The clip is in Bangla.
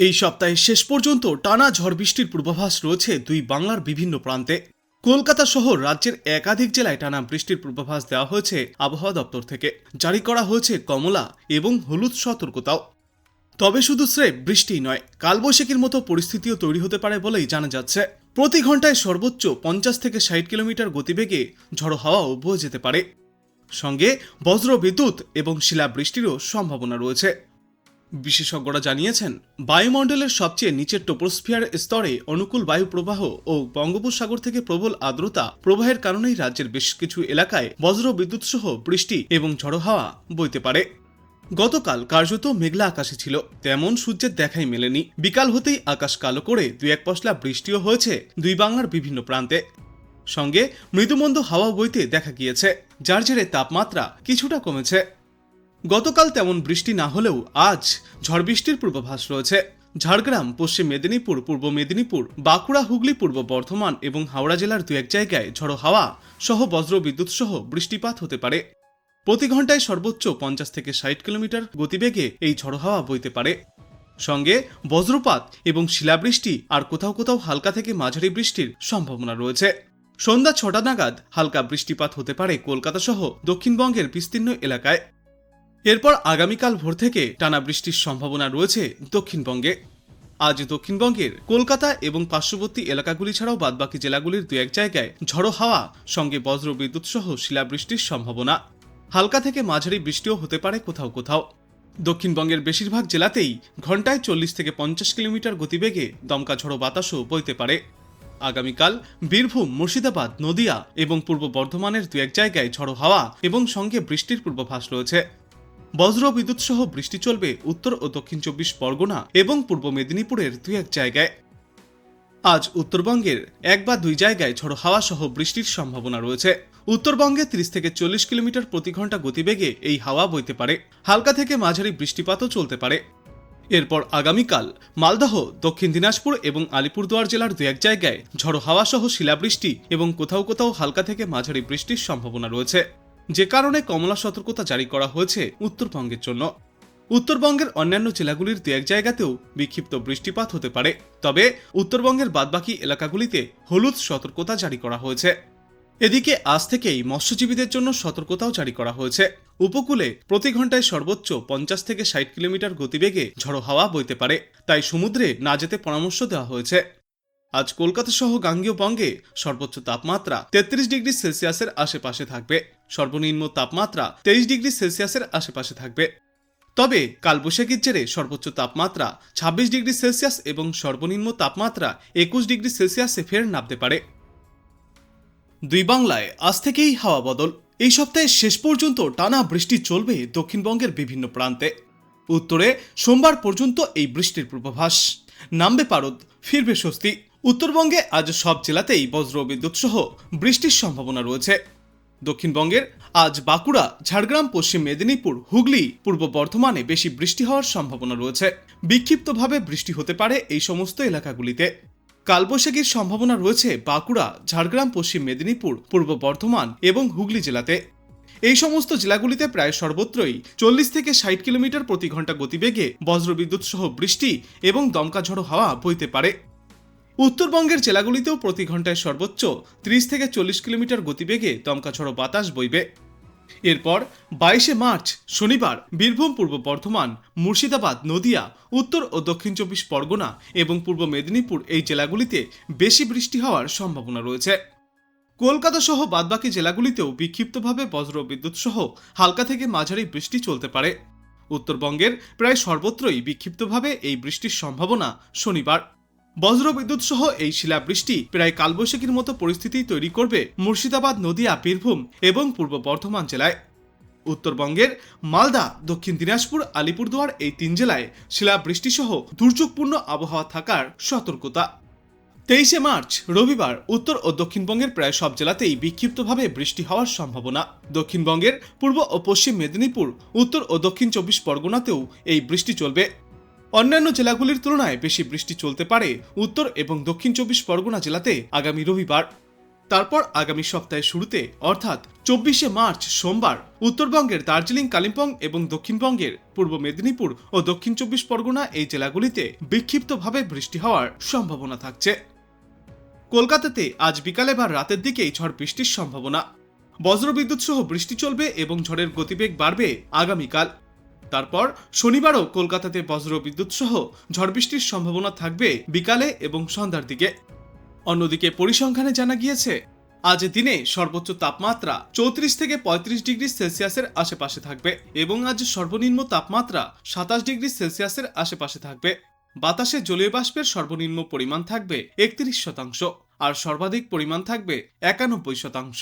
এই সপ্তাহের শেষ পর্যন্ত টানা ঝড় বৃষ্টির পূর্বাভাস রয়েছে দুই বাংলার বিভিন্ন প্রান্তে। কলকাতা সহ রাজ্যের একাধিক জেলায় টানা বৃষ্টির পূর্বাভাস দেওয়া হয়েছে আবহাওয়া দপ্তর থেকে। জারি করা হয়েছে কমলা এবং হলুদ সতর্কতাও। তবে শুধু স্রেফ বৃষ্টিই নয়, কালবৈশাখীর মতো পরিস্থিতিও তৈরি হতে পারে বলেই জানা যাচ্ছে। প্রতি ঘন্টায় সর্বোচ্চ পঞ্চাশ থেকে ষাট কিলোমিটার গতিবেগে ঝড়ো হাওয়াও বয়ে যেতে পারে। সঙ্গে বজ্র বিদ্যুৎ এবং শিলাবৃষ্টিরও সম্ভাবনা রয়েছে। বিশেষজ্ঞরা জানিয়েছেন, বায়ুমণ্ডলের সবচেয়ে নিচের টোপোস্ফিয়ার স্তরে অনুকূল বায়ু প্রবাহ ও বঙ্গোপসাগর থেকে প্রবল আর্দ্রতা প্রবাহের কারণেই রাজ্যের বেশ কিছু এলাকায় বজ্র বিদ্যুৎ সহ বৃষ্টি এবং ঝড়ো হাওয়া বইতে পারে। গতকাল কার্যত মেঘলা আকাশে ছিল, তেমন সূর্যের দেখাই মেলেনি। বিকাল হতেই আকাশ কালো করে দুই এক পশলা বৃষ্টিও হয়েছে দুই বাংলার বিভিন্ন প্রান্তে। সঙ্গে মৃদুমন্দ হাওয়া বইতে দেখা গিয়েছে, যার জেরে তাপমাত্রা কিছুটা কমেছে। গতকাল তেমন বৃষ্টি না হলেও আজ ঝড় বৃষ্টির পূর্বাভাস রয়েছে। ঝাড়গ্রাম, পশ্চিম মেদিনীপুর, পূর্ব মেদিনীপুর, বাঁকুড়া, হুগলি, পূর্ব বর্ধমান এবং হাওড়া জেলার দু এক জায়গায় ঝড়ো হাওয়া সহ বজ্র বিদ্যুৎ সহ বৃষ্টিপাত হতে পারে। প্রতি ঘন্টায় সর্বোচ্চ পঞ্চাশ থেকে ষাট কিলোমিটার গতিবেগে এই ঝড়ো হাওয়া বইতে পারে। সঙ্গে বজ্রপাত এবং শিলাবৃষ্টি আর কোথাও কোথাও হালকা থেকে মাঝারি বৃষ্টির সম্ভাবনা রয়েছে। সন্ধ্যা ছটা নাগাদ হালকা বৃষ্টিপাত হতে পারে কলকাতা সহ দক্ষিণবঙ্গের বিস্তীর্ণ এলাকায়। এরপর আগামীকাল ভোর থেকে টানা বৃষ্টির সম্ভাবনা রয়েছে দক্ষিণবঙ্গে। আজ দক্ষিণবঙ্গের কলকাতা এবং পার্শ্ববর্তী এলাকাগুলি ছাড়াও বাদবাকি জেলাগুলির দু এক জায়গায় ঝড়ো হাওয়া, সঙ্গে বজ্র বিদ্যুৎ সহ শিলাবৃষ্টির সম্ভাবনা। হালকা থেকে মাঝারি বৃষ্টিও হতে পারে কোথাও কোথাও। দক্ষিণবঙ্গের বেশিরভাগ জেলাতেই ঘন্টায় চল্লিশ থেকে পঞ্চাশ কিলোমিটার গতিবেগে দমকা ঝড়ো বাতাসও বইতে পারে। আগামীকাল বীরভূম, মুর্শিদাবাদ, নদিয়া এবং পূর্ব বর্ধমানের দু এক জায়গায় ঝড়ো হাওয়া এবং সঙ্গে বৃষ্টির পূর্বাভাস রয়েছে। বজ্র বিদ্যুৎ সহ বৃষ্টি চলবে উত্তর ও দক্ষিণ চব্বিশ পরগনা এবং পূর্ব মেদিনীপুরের দুই এক জায়গায়। আজ উত্তরবঙ্গের এক বা দুই জায়গায় ঝড়ো হাওয়া সহ বৃষ্টির সম্ভাবনা রয়েছে। উত্তরবঙ্গে তিরিশ থেকে চল্লিশ কিলোমিটার প্রতি ঘণ্টা গতিবেগে এই হাওয়া বইতে পারে। হালকা থেকে মাঝারি বৃষ্টিপাতও চলতে পারে। এরপর আগামীকাল মালদহ, দক্ষিণ দিনাজপুর এবং আলিপুরদুয়ার জেলার দু এক জায়গায় ঝড়ো হাওয়া সহ শিলাবৃষ্টি এবং কোথাও কোথাও হালকা থেকে মাঝারি বৃষ্টির সম্ভাবনা রয়েছে। যে কারণে কমলা সতর্কতা জারি করা হয়েছে উত্তরবঙ্গের জন্য। উত্তরবঙ্গের অন্যান্য জেলাগুলির দু এক জায়গাতেও বিক্ষিপ্ত বৃষ্টিপাত হতে পারে। তবে উত্তরবঙ্গের বাদবাকি এলাকাগুলিতে হলুদ সতর্কতা জারি করা হয়েছে। এদিকে আজ থেকেই মৎস্যজীবীদের জন্য সতর্কতাও জারি করা হয়েছে। উপকূলে প্রতি ঘন্টায় সর্বোচ্চ পঞ্চাশ থেকে ষাট কিলোমিটার গতিবেগে ঝড়ো হাওয়া বইতে পারে। তাই সমুদ্রে না যেতে পরামর্শ দেওয়া হয়েছে। আজ কলকাতা সহ গাঙ্গীয় বঙ্গে সর্বোচ্চ তাপমাত্রা তেত্রিশ ডিগ্রি সেলসিয়াসের আশেপাশে থাকবে। সর্বনিম্ন তাপমাত্রা তেইশ ডিগ্রি সেলসিয়াসের আশেপাশে থাকবে। তবে কালবৈশাখীর জেরে সর্বোচ্চ তাপমাত্রা ছাব্বিশ ডিগ্রি সেলসিয়াস এবং সর্বনিম্ন তাপমাত্রা একুশ ডিগ্রি সেলসিয়াসে ফের নামতে পারে। দুই বাংলায় আজ থেকেই হাওয়া বদল। এই সপ্তাহের শেষ পর্যন্ত টানা বৃষ্টি চলবে দক্ষিণবঙ্গের বিভিন্ন প্রান্তে। উত্তরে সোমবার পর্যন্ত এই বৃষ্টির পূর্বাভাস। নামবে পারদ, ফিরবে স্বস্তি। উত্তরবঙ্গে আজ সব জেলাতেই বজ্র বিদ্যুৎ সহ বৃষ্টির সম্ভাবনা রয়েছে। দক্ষিণবঙ্গের আজ বাঁকুড়া, ঝাড়গ্রাম, পশ্চিম মেদিনীপুর, হুগলি, পূর্ব বর্ধমানে বেশি বৃষ্টি হওয়ার সম্ভাবনা রয়েছে। বিক্ষিপ্তভাবে বৃষ্টি হতে পারে এই সমস্ত এলাকাগুলিতে। কালবৈশাখীর সম্ভাবনা রয়েছে বাঁকুড়া, ঝাড়গ্রাম, পশ্চিম মেদিনীপুর, পূর্ব বর্ধমান এবং হুগলি জেলাতে। এই সমস্ত জেলাগুলিতে প্রায় সর্বত্রই চল্লিশ থেকে ষাট কিলোমিটার প্রতি ঘণ্টা গতিবেগে বজ্রবিদ্যুৎ সহ বৃষ্টি এবং দমকা ঝড়ো হাওয়া বইতে পারে। উত্তরবঙ্গের জেলাগুলিতেও প্রতি ঘন্টায় সর্বোচ্চ ত্রিশ থেকে চল্লিশ কিলোমিটার গতিবেগে দমকা ঝড়ো বাতাস বইবে। এরপর বাইশে মার্চ, শনিবার, বীরভূম, পূর্ব বর্ধমান, মুর্শিদাবাদ, নদিয়া, উত্তর ও দক্ষিণ চব্বিশ পরগনা এবং পূর্ব মেদিনীপুর এই জেলাগুলিতে বেশি বৃষ্টি হওয়ার সম্ভাবনা রয়েছে। কলকাতা সহ বাদবাকি জেলাগুলিতেও বিক্ষিপ্তভাবে বজ্র বিদ্যুৎ সহ হালকা থেকে মাঝারি বৃষ্টি চলতে পারে। উত্তরবঙ্গের প্রায় সর্বত্রই বিক্ষিপ্তভাবে এই বৃষ্টির সম্ভাবনা শনিবার। বজ্র বিদ্যুৎ সহ এই শিলাবৃষ্টি প্রায় কালবৈশাখীর মতো পরিস্থিতি তৈরি করবে মুর্শিদাবাদ, নদিয়া, বীরভূম এবং পূর্ব বর্ধমান জেলায়। উত্তরবঙ্গের মালদা, দক্ষিণ দিনাজপুর, আলিপুরদুয়ার এই তিন জেলায় শিলাবৃষ্টি সহ দুর্যোগপূর্ণ আবহাওয়া থাকার সতর্কতা। তেইশে মার্চ, রবিবার, উত্তর ও দক্ষিণবঙ্গের প্রায় সব জেলাতেই বিক্ষিপ্তভাবে বৃষ্টি হওয়ার সম্ভাবনা। দক্ষিণবঙ্গের পূর্ব ও পশ্চিম মেদিনীপুর, উত্তর ও দক্ষিণ চব্বিশ পরগনাতেও এই বৃষ্টি চলবে। অন্যান্য জেলাগুলির তুলনায় বেশি বৃষ্টি চলতে পারে উত্তর এবং দক্ষিণ চব্বিশ পরগনা জেলাতে আগামী রবিবার। তারপর আগামী সপ্তাহের শুরুতে, অর্থাৎ চব্বিশে মার্চ সোমবার, উত্তরবঙ্গের দার্জিলিং, কালিম্পং এবং দক্ষিণবঙ্গের পূর্ব মেদিনীপুর ও দক্ষিণ চব্বিশ পরগনা এই জেলাগুলিতে বিক্ষিপ্তভাবে বৃষ্টি হওয়ার সম্ভাবনা থাকছে। কলকাতাতে আজ বিকালে বা রাতের দিকেই ঝড় বৃষ্টির সম্ভাবনা। বজ্রবিদ্যুৎ সহ বৃষ্টি চলবে এবং ঝড়ের গতিবেগ বাড়বে আগামীকাল। তারপর শনিবারও কলকাতাতে বজ্রবিদ্যুৎ সহ ঝড় বৃষ্টির সম্ভাবনা থাকবে বিকালে এবং সন্ধ্যার দিকে। অন্যদিকে পরিসংখ্যানে জানা গিয়েছে, আজ দিনে সর্বোচ্চ তাপমাত্রা চৌত্রিশ থেকে পঁয়ত্রিশ ডিগ্রি সেলসিয়াসের আশেপাশে থাকবে এবং আজ সর্বনিম্ন তাপমাত্রা সাতাশ ডিগ্রি সেলসিয়াসের আশেপাশে থাকবে। বাতাসে জলীয় বাষ্পের সর্বনিম্ন পরিমাণ থাকবে একত্রিশ শতাংশ আর সর্বাধিক পরিমাণ থাকবে একানব্বই শতাংশ।